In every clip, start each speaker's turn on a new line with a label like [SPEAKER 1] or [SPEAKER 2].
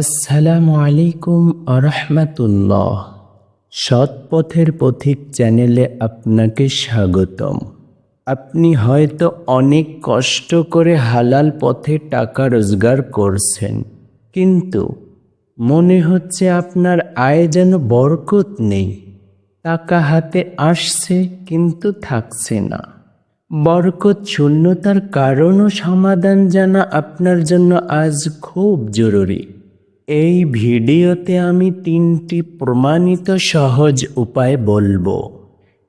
[SPEAKER 1] আসসালামু আলাইকুম আরহামাতুল্লাহ। সৎ পথের পথিক চ্যানেলে আপনাকে স্বাগতম। আপনি হয়তো অনেক কষ্ট করে হালাল পথে টাকা রোজগার করছেন, কিন্তু মনে হচ্ছে আপনার আয় যেন বরকত নেই। টাকা হাতে আসছে, কিন্তু থাকছে না। বরকত শূন্যতার কারণ ও সমাধান জানা আপনার জন্য আজ খুব জরুরি। এই ভিডিওতে আমি তিনটি প্রমাণিত সহজ উপায় বলব,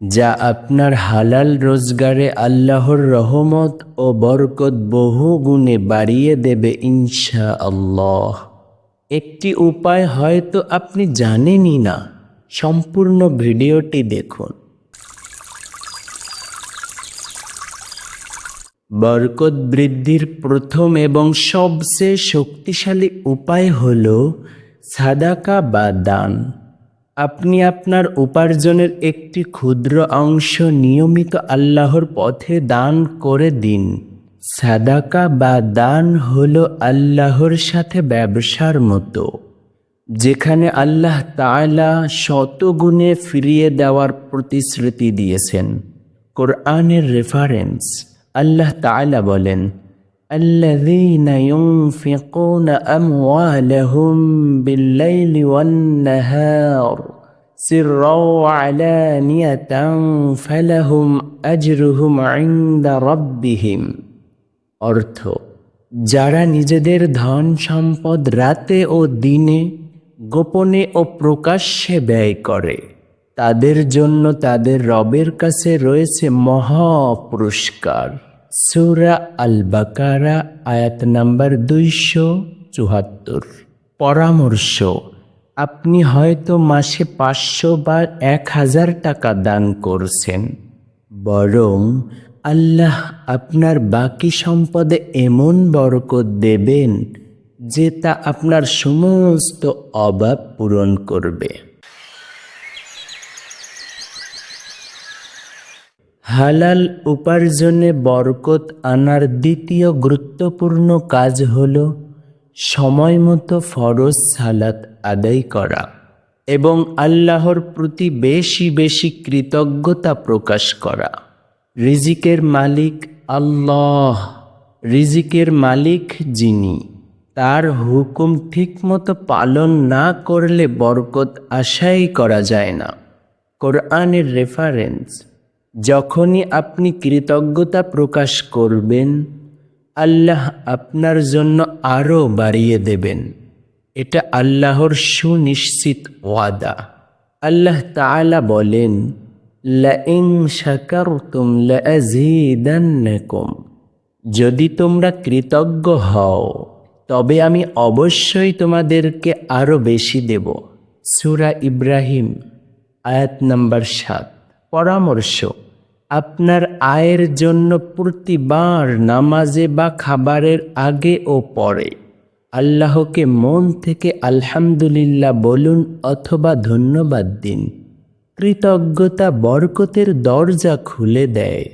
[SPEAKER 1] যা আপনার হালাল রোজগারে আল্লাহর রহমত ও বরকত বহু গুণে বাড়িয়ে দেবে ইনশা আল্লাহ একটি উপায় হয়তো আপনি জানেনই না, সম্পূর্ণ ভিডিওটি দেখুন। বরকত বৃদ্ধির প্রথম এবং সবচেয়ে শক্তিশালী উপায় হল সাদাকা বা দান। আপনি আপনার উপার্জনের একটি ক্ষুদ্র অংশ নিয়মিত আল্লাহর পথে দান করে দিন। সাদাকা বা দান হল আল্লাহর সাথে ব্যবসার মতো, যেখানে আল্লাহ তাআলা শতগুণে ফিরিয়ে দেওয়ার প্রতিশ্রুতি দিয়েছেন। কোরআনের রেফারেন্স আল্লাহ তাআলা বলেন الذين ينفقون أموالهم بالليل والنهار سرا وعلانية فلهم أجرهم عند ربهم অর্থ যারা নিজেদের ধন সম্পদ রাতে ও দিনে গোপনে ও প্রকাশ্যে ব্যয় করে তাদের জন্য তাদের রবের কাছে রয়েছে মহা পুরস্কার সুরা আল বাকারা আয়াত নাম্বার দুইশো চুয়াত্তর। পরামর্শ, আপনি হয়তো মাসে পাঁচশো বা এক হাজার টাকা দান করছেন। বরং আল্লাহ আপনার বাকি সম্পদে এমন বরকত দেবেন যে তা আপনার সমস্ত অভাব পূরণ করবে। হালাল উপার্জনে বরকত আনার দ্বিতীয় গুরুত্বপূর্ণ কাজ হল সময় মতো ফরজ সালাত আদায় করা এবং আল্লাহর প্রতি বেশি বেশি কৃতজ্ঞতা প্রকাশ করা। রিজিকের মালিক আল্লাহ, রিজিকের মালিক যিনি, তার হুকুম ঠিকমতো পালন না করলে বরকত আশাই করা যায় না। কোরআনের রেফারেন্স যখনই আপনি কৃতজ্ঞতা প্রকাশ করবেন, আল্লাহ আপনার জন্য আরও বাড়িয়ে দেবেন। এটা আল্লাহর সুনিশ্চিত ওয়াদা। আল্লাহ তাআলা বলেন লাইং শাকারতুম লাযীদান্নাকুম যদি তোমরা কৃতজ্ঞ হও, তবে আমি অবশ্যই তোমাদেরকে আরও বেশি দেব। সুরা ইব্রাহিম, আয়াত নম্বর সাত। পরামর্শ আপনার আয়ের জন্য প্রতিবার নামাজে বা খাবারের আগে ও পরে। আল্লাহকে মন থেকে আলহামদুলিল্লাহ বলুন অথবা ধন্যবাদ দিন। কৃতজ্ঞতা বরকতের দরজা খুলে দেয়।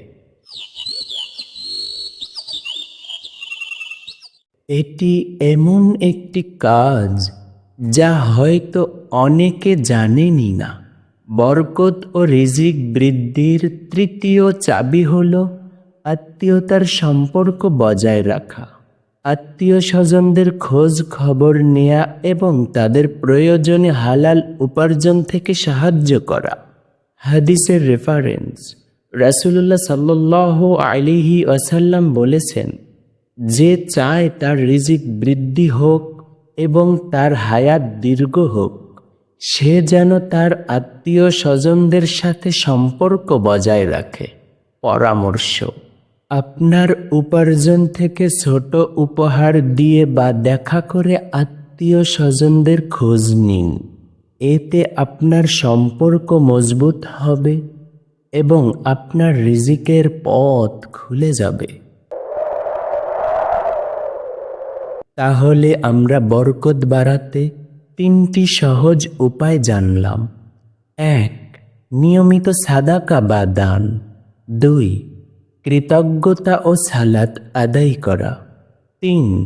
[SPEAKER 1] এটি এমন একটি কাজ যা হয়তো অনেকে জানেনই না। বরকত ও রিজিক বৃদ্ধির তৃতীয় চাবি হল আত্মীয়তার সম্পর্ক বজায় রাখা। আত্মীয় স্বজনদের খোঁজ খবর নেয়া এবং তাদের প্রয়োজনে হালাল উপার্জন থেকে সাহায্য করা। হাদিসের রেফারেন্স রাসুলুল্লাহ সাল্লাহ আলিহি ওয়াসাল্লাম বলেছেন, যে চায় তার রিজিক বৃদ্ধি হোক এবং তার হায়াত দীর্ঘ হোক। সে যেন তার আত্মীয় স্বজনদের সাথে সম্পর্ক বজায় রাখে। পরামর্শ, আপনার উপার্জন থেকে ছোট উপহার দিয়ে বা দেখা করে আত্মীয় স্বজনদের খোঁজ নিন। এতে আপনার সম্পর্ক মজবুত হবে এবং আপনার রিজিকের পথ খুলে যাবে। তাহলে আমরা বরকত বাড়াতে তিনটি সহজ উপায় জানলাম। এক, নিয়মিত সাদাকা বা দান। দুই, কৃতজ্ঞতা ও সালাত আদায় করা। তিন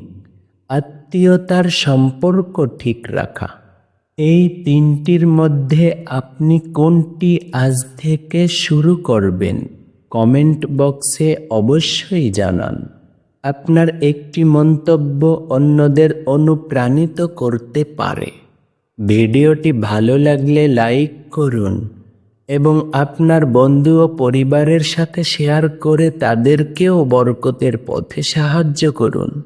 [SPEAKER 1] আত্মীয় আত্মীয়তার সম্পর্ক ঠিক রাখা। এই তিনটির মধ্যে আপনি কোনটি আজ থেকে শুরু করবেন? কমেন্ট বক্সে অবশ্যই জানান। আপনার একটি মন্তব্য অন্যদের অনুপ্রাণিত করতে পারে। ভিডিওটি ভালো লাগলে লাইক করুন এবং আপনার বন্ধু ও পরিবারের সাথে শেয়ার করে তাদেরকেও বরকতের পথে সাহায্য করুন।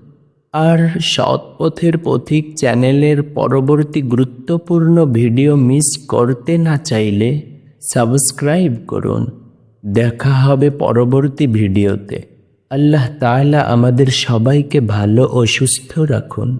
[SPEAKER 1] আর সৎ পথের পথিক চ্যানেলের পরবর্তী গুরুত্বপূর্ণ ভিডিও মিস করতে না চাইলে সাবস্ক্রাইব করুন। দেখা হবে পরবর্তী ভিডিওতে। আল্লাহ তাআলা আমাদের সবাইকে ভালো ও সুস্থ রাখুন।